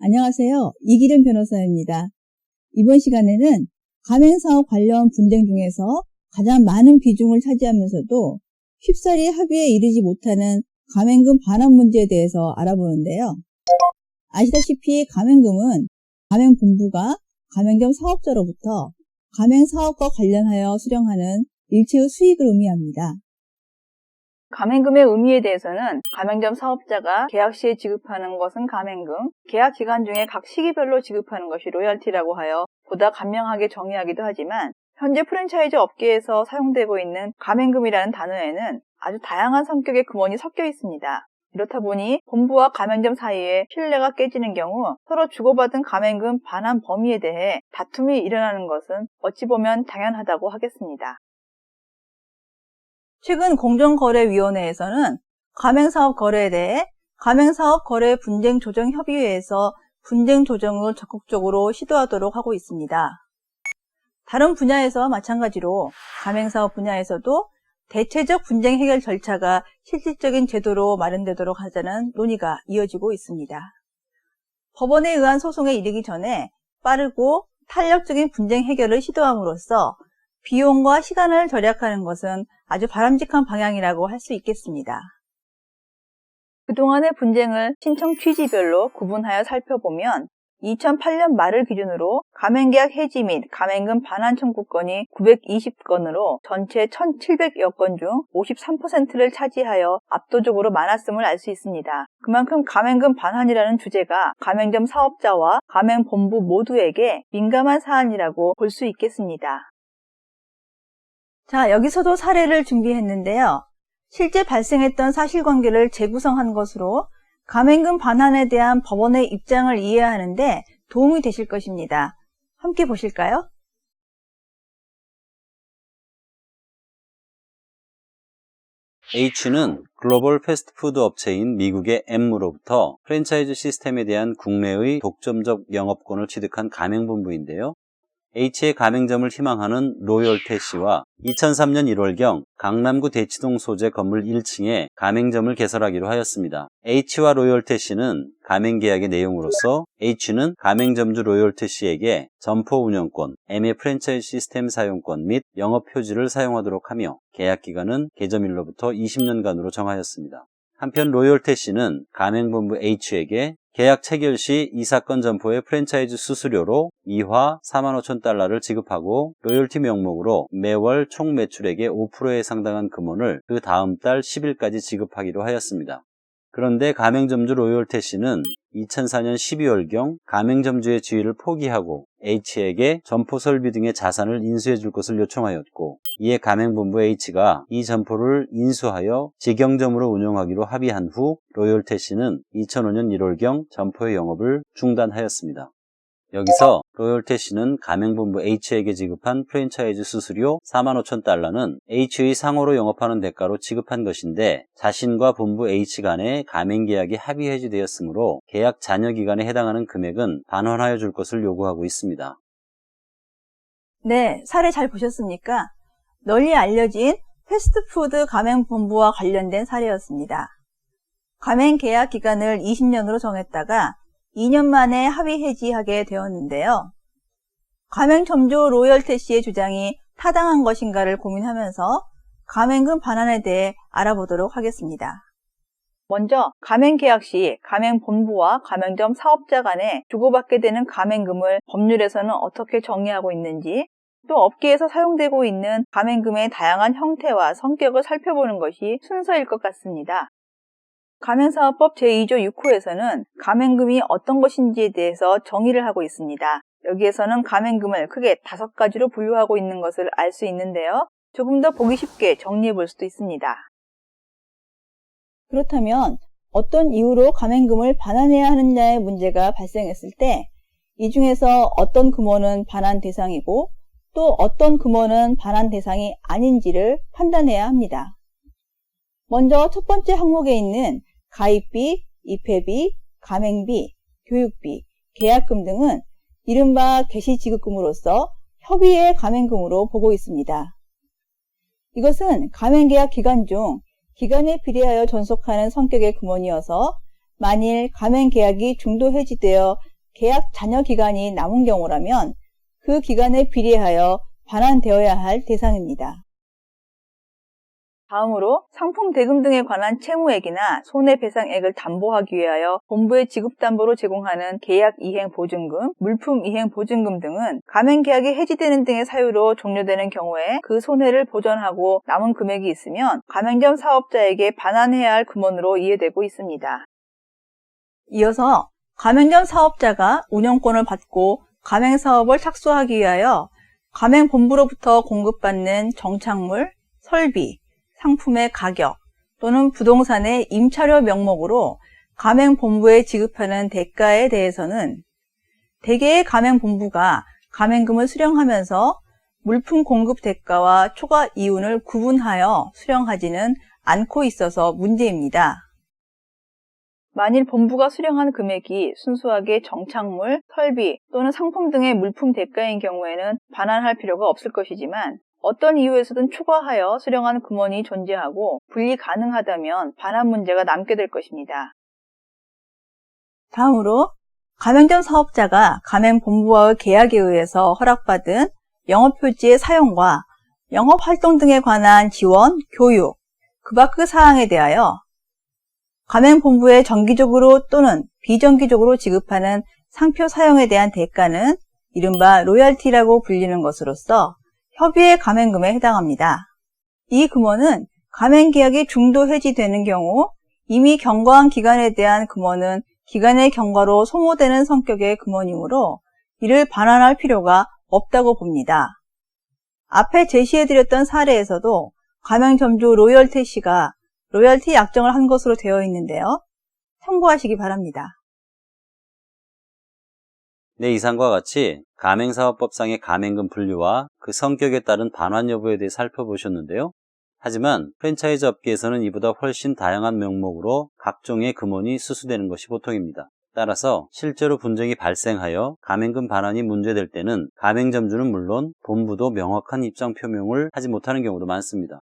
안녕하세요. 이기련 변호사입니다. 이번 시간에는 가맹사업 관련 분쟁 중에서 가장 많은 비중을 차지하면서도 쉽사리 합의에 이르지 못하는 가맹금 반환 문제에 대해서 알아보는데요. 아시다시피 가맹금은 가맹본부가 가맹점 사업자로부터 가맹사업과 관련하여 수령하는 일체의 수익을 의미합니다. 가맹금의 의미에 대해서는 가맹점 사업자가 계약 시에 지급하는 것은 가맹금, 계약 기간 중에 각 시기별로 지급하는 것이 로열티라고 하여 보다 간명하게 정의하기도 하지만 현재 프랜차이즈 업계에서 사용되고 있는 가맹금이라는 단어에는 아주 다양한 성격의 금원이 섞여 있습니다. 이렇다 보니 본부와 가맹점 사이에 신뢰가 깨지는 경우 서로 주고받은 가맹금 반환 범위에 대해 다툼이 일어나는 것은 어찌 보면 당연하다고 하겠습니다. 최근 공정거래위원회에서는 가맹사업 거래에 대해 가맹사업 거래 분쟁 조정 협의회에서 분쟁 조정을 적극적으로 시도하도록 하고 있습니다. 다른 분야에서 마찬가지로 가맹사업 분야에서도 대체적 분쟁 해결 절차가 실질적인 제도로 마련되도록 하자는 논의가 이어지고 있습니다. 법원에 의한 소송에 이르기 전에 빠르고 탄력적인 분쟁 해결을 시도함으로써 비용과 시간을 절약하는 것은 아주 바람직한 방향이라고 할 수 있겠습니다. 그동안의 분쟁을 신청 취지별로 구분하여 살펴보면 2008년 말을 기준으로 가맹계약 해지 및 가맹금 반환 청구건이 920건으로 전체 1700여 건 중 53%를 차지하여 압도적으로 많았음을 알 수 있습니다. 그만큼 가맹금 반환이라는 주제가 가맹점 사업자와 가맹본부 모두에게 민감한 사안이라고 볼 수 있겠습니다. 자, 여기서도 사례를 준비했는데요. 실제 발생했던 사실관계를 재구성한 것으로 가맹금 반환에 대한 법원의 입장을 이해하는데 도움이 되실 것입니다. 함께 보실까요? H는 글로벌 패스트푸드 업체인 미국의 M으로부터 프랜차이즈 시스템에 대한 국내의 독점적 영업권을 취득한 가맹본부인데요. H의 가맹점을 희망하는 로열태 씨와 2003년 1월경 강남구 대치동 소재 건물 1층에 가맹점을 개설하기로 하였습니다. H와 로열태 씨는 가맹계약의 내용으로서 H는 가맹점주 로열태 씨에게 점포 운영권, M의 프랜차이즈 시스템 사용권 및 영업 표지를 사용하도록 하며 계약 기간은 개점일로부터 20년간으로 정하였습니다. 한편 로열태 씨는 가맹본부 H에게 계약 체결 시 이 사건 점포의 프랜차이즈 수수료로 2화 4만 5천 달러를 지급하고 로열티 명목으로 매월 총 매출액의 5%에 상당한 금원을 그 다음 달 10일까지 지급하기로 하였습니다. 그런데 가맹점주 로열태 씨는 2004년 12월경 가맹점주의 지위를 포기하고 H에게 점포 설비 등의 자산을 인수해 줄 것을 요청하였고 이에 가맹본부 H가 이 점포를 인수하여 직영점으로 운영하기로 합의한 후 로열태 씨는 2005년 1월경 점포의 영업을 중단하였습니다. 여기서 로열태 씨는 가맹본부 H에게 지급한 프랜차이즈 수수료 4만 5천 달러는 H의 상호로 영업하는 대가로 지급한 것인데 자신과 본부 H 간의 가맹계약이 합의 해지되었으므로 계약 잔여 기간에 해당하는 금액은 반환하여 줄 것을 요구하고 있습니다. 네, 사례 잘 보셨습니까? 널리 알려진 패스트푸드 가맹본부와 관련된 사례였습니다. 가맹 계약 기간을 20년으로 정했다가 2년 만에 합의 해지하게 되었는데요. 가맹점주 로열태 씨의 주장이 타당한 것인가를 고민하면서 가맹금 반환에 대해 알아보도록 하겠습니다. 먼저 가맹 계약 시 가맹 본부와 가맹점 사업자 간에 주고받게 되는 가맹금을 법률에서는 어떻게 정의하고 있는지 또 업계에서 사용되고 있는 가맹금의 다양한 형태와 성격을 살펴보는 것이 순서일 것 같습니다. 가맹사업법 제2조 6호에서는 가맹금이 어떤 것인지에 대해서 정의를 하고 있습니다. 여기에서는 가맹금을 크게 다섯 가지로 분류하고 있는 것을 알 수 있는데요. 조금 더 보기 쉽게 정리해 볼 수도 있습니다. 그렇다면 어떤 이유로 가맹금을 반환해야 하느냐의 문제가 발생했을 때 이 중에서 어떤 금원은 반환 대상이고 또 어떤 금원은 반환 대상이 아닌지를 판단해야 합니다. 먼저 첫 번째 항목에 있는 가입비, 입회비, 가맹비, 교육비, 계약금 등은 이른바 개시지급금으로서 협의의 가맹금으로 보고 있습니다. 이것은 가맹계약 기간 중 기간에 비례하여 전속하는 성격의 금원이어서 만일 가맹계약이 중도 해지되어 계약 잔여 기간이 남은 경우라면 그 기간에 비례하여 반환되어야 할 대상입니다. 다음으로 상품 대금 등에 관한 채무액이나 손해배상액을 담보하기 위하여 본부에 지급담보로 제공하는 계약 이행 보증금, 물품 이행 보증금 등은 가맹 계약이 해지되는 등의 사유로 종료되는 경우에 그 손해를 보전하고 남은 금액이 있으면 가맹점 사업자에게 반환해야 할 금원으로 이해되고 있습니다. 이어서 가맹점 사업자가 운영권을 받고 가맹 사업을 착수하기 위하여 가맹 본부로부터 공급받는 정착물, 설비, 상품의 가격 또는 부동산의 임차료 명목으로 가맹본부에 지급하는 대가에 대해서는 대개의 가맹본부가 가맹금을 수령하면서 물품 공급 대가와 초과 이윤을 구분하여 수령하지는 않고 있어서 문제입니다. 만일 본부가 수령한 금액이 순수하게 정착물, 설비 또는 상품 등의 물품 대가인 경우에는 반환할 필요가 없을 것이지만 어떤 이유에서든 초과하여 수령한 금원이 존재하고 분리 가능하다면 반환 문제가 남게 될 것입니다. 다음으로 가맹점 사업자가 가맹본부와의 계약에 의해서 허락받은 영업표지의 사용과 영업활동 등에 관한 지원, 교육, 그 밖의 사항에 대하여 가맹본부에 정기적으로 또는 비정기적으로 지급하는 상표 사용에 대한 대가는 이른바 로열티라고 불리는 것으로서 협의의 가맹금에 해당합니다. 이 금원은 가맹계약이 중도 해지되는 경우 이미 경과한 기간에 대한 금원은 기간의 경과로 소모되는 성격의 금원이므로 이를 반환할 필요가 없다고 봅니다. 앞에 제시해드렸던 사례에서도 가맹점주 로열티 씨가 로열티 약정을 한 것으로 되어 있는데요. 참고하시기 바랍니다. 네, 이상과 같이 가맹사업법상의 가맹금 분류와 그 성격에 따른 반환 여부에 대해 살펴보셨는데요. 하지만 프랜차이즈 업계에서는 이보다 훨씬 다양한 명목으로 각종의 금원이 수수되는 것이 보통입니다. 따라서 실제로 분쟁이 발생하여 가맹금 반환이 문제될 때는 가맹점주는 물론 본부도 명확한 입장 표명을 하지 못하는 경우도 많습니다.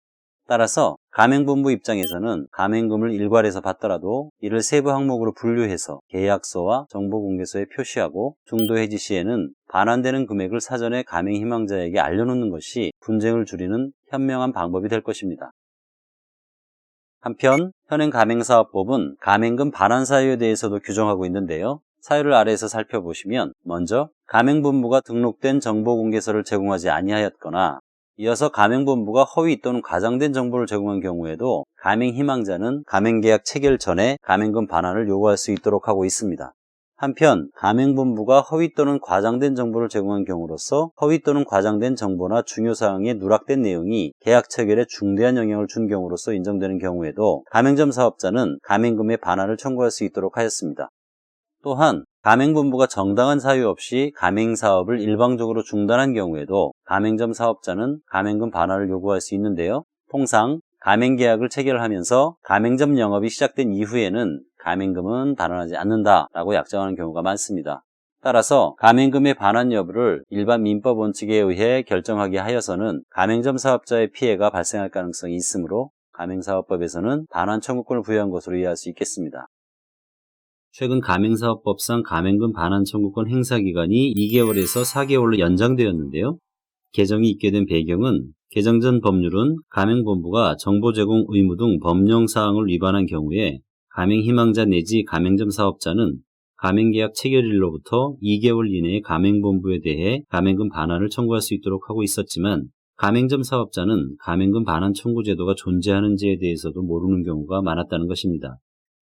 따라서 가맹본부 입장에서는 가맹금을 일괄해서 받더라도 이를 세부 항목으로 분류해서 계약서와 정보공개서에 표시하고 중도 해지 시에는 반환되는 금액을 사전에 가맹 희망자에게 알려놓는 것이 분쟁을 줄이는 현명한 방법이 될 것입니다. 한편 현행 가맹사업법은 가맹금 반환 사유에 대해서도 규정하고 있는데요. 사유를 아래에서 살펴보시면 먼저 가맹본부가 등록된 정보공개서를 제공하지 아니하였거나 이어서 가맹본부가 허위 또는 과장된 정보를 제공한 경우에도 가맹 희망자는 가맹계약 체결 전에 가맹금 반환을 요구할 수 있도록 하고 있습니다. 한편 가맹본부가 허위 또는 과장된 정보를 제공한 경우로서 허위 또는 과장된 정보나 중요사항에 누락된 내용이 계약 체결에 중대한 영향을 준 경우로서 인정되는 경우에도 가맹점 사업자는 가맹금의 반환을 청구할 수 있도록 하였습니다. 또한 가맹본부가 정당한 사유 없이 가맹사업을 일방적으로 중단한 경우에도 가맹점 사업자는 가맹금 반환을 요구할 수 있는데요. 통상 가맹계약을 체결하면서 가맹점 영업이 시작된 이후에는 가맹금은 반환하지 않는다라고 약정하는 경우가 많습니다. 따라서 가맹금의 반환 여부를 일반 민법 원칙에 의해 결정하게 하여서는 가맹점 사업자의 피해가 발생할 가능성이 있으므로 가맹사업법에서는 반환 청구권을 부여한 것으로 이해할 수 있겠습니다. 최근 가맹사업법상 가맹금 반환 청구권 행사 기간이 2개월에서 4개월로 연장되었는데요. 개정이 있게 된 배경은 개정 전 법률은 가맹본부가 정보 제공 의무 등 법령 사항을 위반한 경우에 가맹 희망자 내지 가맹점 사업자는 가맹계약 체결일로부터 2개월 이내에 가맹본부에 대해 가맹금 반환을 청구할 수 있도록 하고 있었지만 가맹점 사업자는 가맹금 반환 청구 제도가 존재하는지에 대해서도 모르는 경우가 많았다는 것입니다.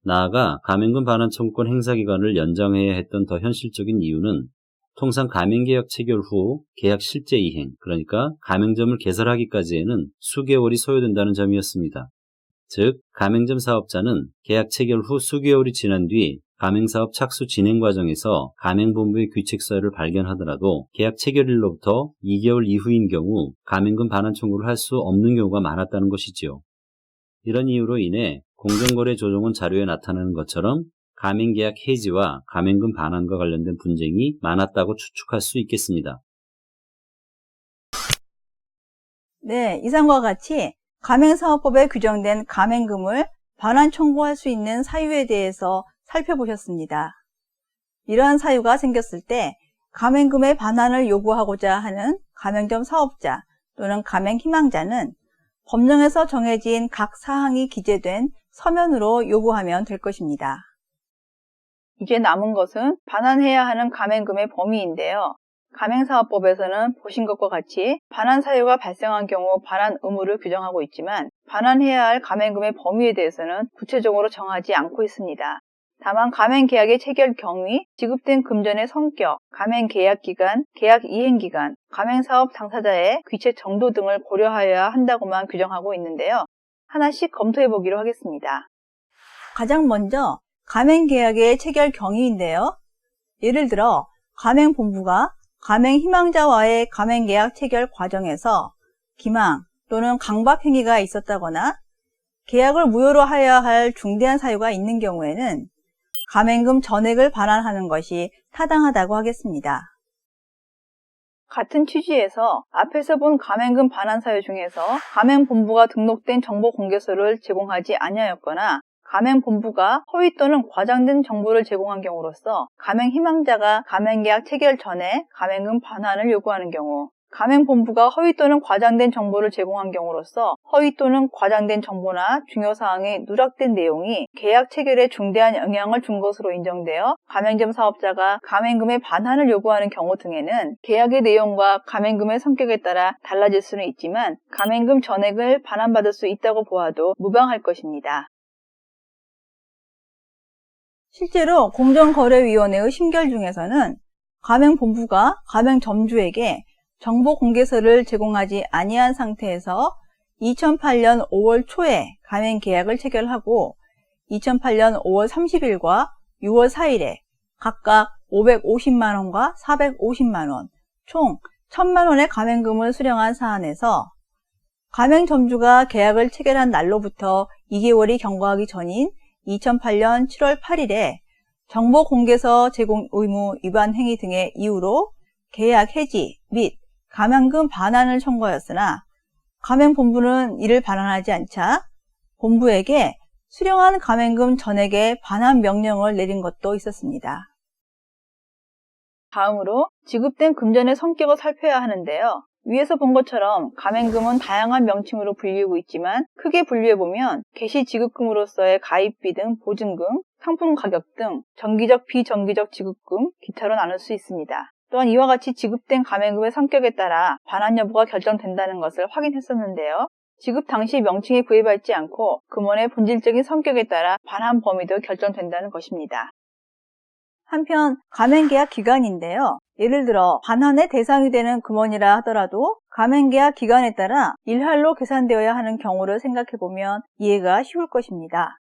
나아가 가맹금 반환 청구권 행사 기간을 연장해야 했던 더 현실적인 이유는 통상 가맹계약 체결 후 계약 실제 이행, 그러니까 가맹점을 개설하기까지에는 수개월이 소요된다는 점이었습니다. 즉, 가맹점 사업자는 계약 체결 후 수개월이 지난 뒤 가맹사업 착수 진행 과정에서 가맹본부의 귀책사유를 발견하더라도 계약 체결일로부터 2개월 이후인 경우 가맹금 반환 청구를 할 수 없는 경우가 많았다는 것이지요. 이런 이유로 인해 공정거래 조정원 자료에 나타나는 것처럼 가맹계약 해지와 가맹금 반환과 관련된 분쟁이 많았다고 추측할 수 있겠습니다. 네, 이상과 같이 가맹사업법에 규정된 가맹금을 반환 청구할 수 있는 사유에 대해서 살펴보셨습니다. 이러한 사유가 생겼을 때 가맹금의 반환을 요구하고자 하는 가맹점 사업자 또는 가맹 희망자는 법령에서 정해진 각 사항이 기재된 서면으로 요구하면 될 것입니다. 이제 남은 것은 반환해야 하는 가맹금의 범위인데요. 가맹사업법에서는 보신 것과 같이 반환 사유가 발생한 경우 반환 의무를 규정하고 있지만 반환해야 할 가맹금의 범위에 대해서는 구체적으로 정하지 않고 있습니다. 다만 가맹계약의 체결 경위, 지급된 금전의 성격, 가맹계약 기간, 계약 이행 기간, 가맹사업 당사자의 귀체 정도 등을 고려하여야 한다고만 규정하고 있는데요. 하나씩 검토해 보기로 하겠습니다. 가장 먼저 가맹계약의 체결 경위인데요. 예를 들어 가맹본부가 가맹희망자와의 가맹계약 체결 과정에서 기망 또는 강박 행위가 있었다거나 계약을 무효로 하여야 할 중대한 사유가 있는 경우에는 가맹금 전액을 반환하는 것이 타당하다고 하겠습니다. 같은 취지에서 앞에서 본 가맹금 반환 사유 중에서 가맹본부가 등록된 정보 공개서를 제공하지 아니하였거나 가맹본부가 허위 또는 과장된 정보를 제공한 경우로서 가맹 희망자가 가맹계약 체결 전에 가맹금 반환을 요구하는 경우 가맹본부가 허위 또는 과장된 정보를 제공한 경우로서 허위 또는 과장된 정보나 중요사항의 누락된 내용이 계약 체결에 중대한 영향을 준 것으로 인정되어 가맹점 사업자가 가맹금의 반환을 요구하는 경우 등에는 계약의 내용과 가맹금의 성격에 따라 달라질 수는 있지만 가맹금 전액을 반환받을 수 있다고 보아도 무방할 것입니다. 실제로 공정거래위원회의 심결 중에서는 가맹본부가 가맹점주에게 정보 공개서를 제공하지 아니한 상태에서 2008년 5월 초에 가맹 계약을 체결하고 2008년 5월 30일과 6월 4일에 각각 550만원과 450만원, 총 1000만원의 가맹금을 수령한 사안에서 가맹점주가 계약을 체결한 날로부터 2개월이 경과하기 전인 2008년 7월 8일에 정보 공개서 제공 의무 위반 행위 등의 이유로 계약 해지 및 가맹금 반환을 청구하였으나 가맹본부는 이를 반환하지 않자 본부에게 수령한 가맹금 전액의 반환 명령을 내린 것도 있었습니다. 다음으로 지급된 금전의 성격을 살펴야 하는데요. 위에서 본 것처럼 가맹금은 다양한 명칭으로 불리우고 있지만 크게 분류해보면 개시 지급금으로서의 가입비 등 보증금, 상품 가격 등 정기적 비정기적 지급금, 기타로 나눌 수 있습니다. 또한 이와 같이 지급된 가맹금의 성격에 따라 반환 여부가 결정된다는 것을 확인했었는데요. 지급 당시 명칭에 구애받지 않고 금원의 본질적인 성격에 따라 반환 범위도 결정된다는 것입니다. 한편 가맹계약 기간인데요. 예를 들어 반환의 대상이 되는 금원이라 하더라도 가맹계약 기간에 따라 일할로 계산되어야 하는 경우를 생각해보면 이해가 쉬울 것입니다.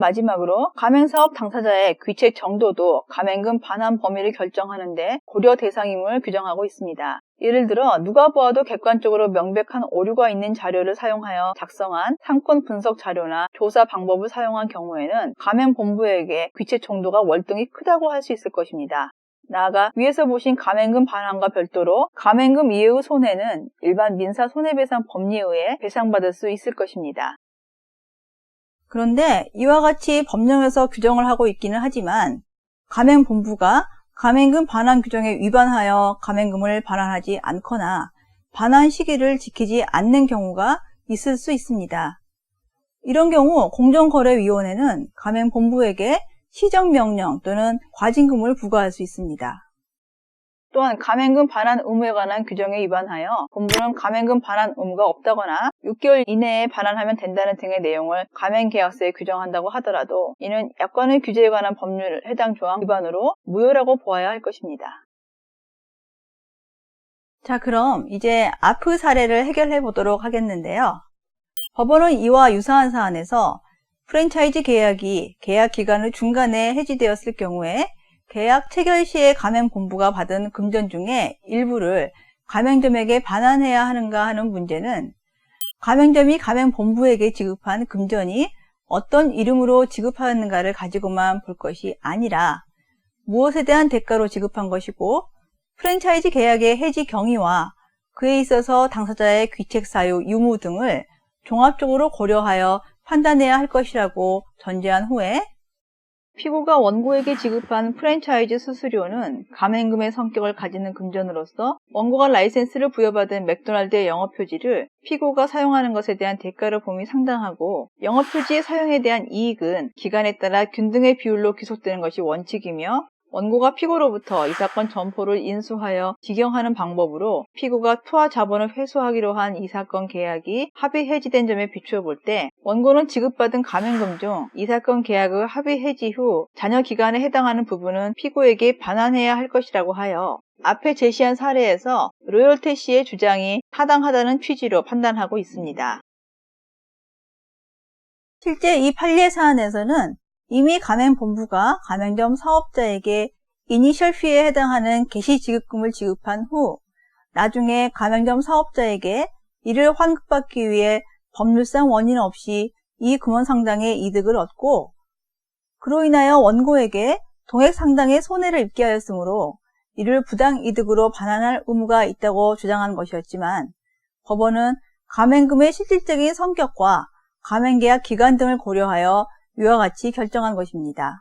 마지막으로 가맹사업 당사자의 귀책 정도도 가맹금 반환 범위를 결정하는데 고려 대상임을 규정하고 있습니다. 예를 들어 누가 보아도 객관적으로 명백한 오류가 있는 자료를 사용하여 작성한 상권 분석 자료나 조사 방법을 사용한 경우에는 가맹본부에게 귀책 정도가 월등히 크다고 할 수 있을 것입니다. 나아가 위에서 보신 가맹금 반환과 별도로 가맹금 이외의 손해는 일반 민사 손해배상 법리에 의해 배상받을 수 있을 것입니다. 그런데 이와 같이 법령에서 규정을 하고 있기는 하지만 가맹본부가 가맹금 반환 규정에 위반하여 가맹금을 반환하지 않거나 반환 시기를 지키지 않는 경우가 있을 수 있습니다. 이런 경우 공정거래위원회는 가맹본부에게 시정명령 또는 과징금을 부과할 수 있습니다. 또한 가맹금 반환 의무에 관한 규정에 위반하여 본부는 가맹금 반환 의무가 없다거나 6개월 이내에 반환하면 된다는 등의 내용을 가맹계약서에 규정한다고 하더라도 이는 약관의 규제에 관한 법률 해당 조항 위반으로 무효라고 보아야 할 것입니다. 자 그럼 이제 아프 사례를 해결해 보도록 하겠는데요. 법원은 이와 유사한 사안에서 프랜차이즈 계약이 계약 기간의 중간에 해지되었을 경우에 계약 체결 시에 가맹 본부가 받은 금전 중에 일부를 가맹점에게 반환해야 하는가 하는 문제는 가맹점이 가맹 본부에게 지급한 금전이 어떤 이름으로 지급하였는가를 가지고만 볼 것이 아니라 무엇에 대한 대가로 지급한 것이고 프랜차이즈 계약의 해지 경위와 그에 있어서 당사자의 귀책 사유, 유무 등을 종합적으로 고려하여 판단해야 할 것이라고 전제한 후에 피고가 원고에게 지급한 프랜차이즈 수수료는 가맹금의 성격을 가지는 금전으로서 원고가 라이센스를 부여받은 맥도날드의 영업 표지를 피고가 사용하는 것에 대한 대가로 봄이 상당하고 영업 표지의 사용에 대한 이익은 기간에 따라 균등의 비율로 귀속되는 것이 원칙이며 원고가 피고로부터 이 사건 점포를 인수하여 직영하는 방법으로 피고가 투하 자본을 회수하기로 한 이 사건 계약이 합의 해지된 점에 비추어 볼 때 원고는 지급받은 가맹금 중 이 사건 계약의 합의 해지 후 잔여 기간에 해당하는 부분은 피고에게 반환해야 할 것이라고 하여 앞에 제시한 사례에서 로열테 씨의 주장이 타당하다는 취지로 판단하고 있습니다. 실제 이 판례 사안에서는 이미 가맹본부가 가맹점 사업자에게 이니셜 피에 해당하는 개시 지급금을 지급한 후 나중에 가맹점 사업자에게 이를 환급받기 위해 법률상 원인 없이 이 금원 상당의 이득을 얻고 그로 인하여 원고에게 동액 상당의 손해를 입게 하였으므로 이를 부당 이득으로 반환할 의무가 있다고 주장한 것이었지만 법원은 가맹금의 실질적인 성격과 가맹계약 기간 등을 고려하여 위와 같이 결정한 것입니다.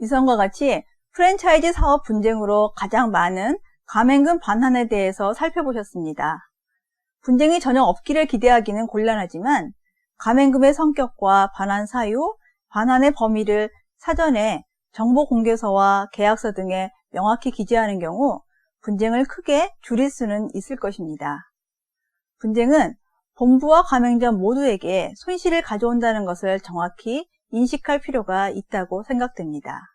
이성과 같이 프랜차이즈 사업 분쟁으로 가장 많은 가맹금 반환에 대해서 살펴보셨습니다. 분쟁이 전혀 없기를 기대하기는 곤란하지만 가맹금의 성격과 반환 사유, 반환의 범위를 사전에 정보 공개서와 계약서 등에 명확히 기재하는 경우 분쟁을 크게 줄일 수는 있을 것입니다. 분쟁은 본부와 가맹점 모두에게 손실을 가져온다는 것을 정확히 인식할 필요가 있다고 생각됩니다.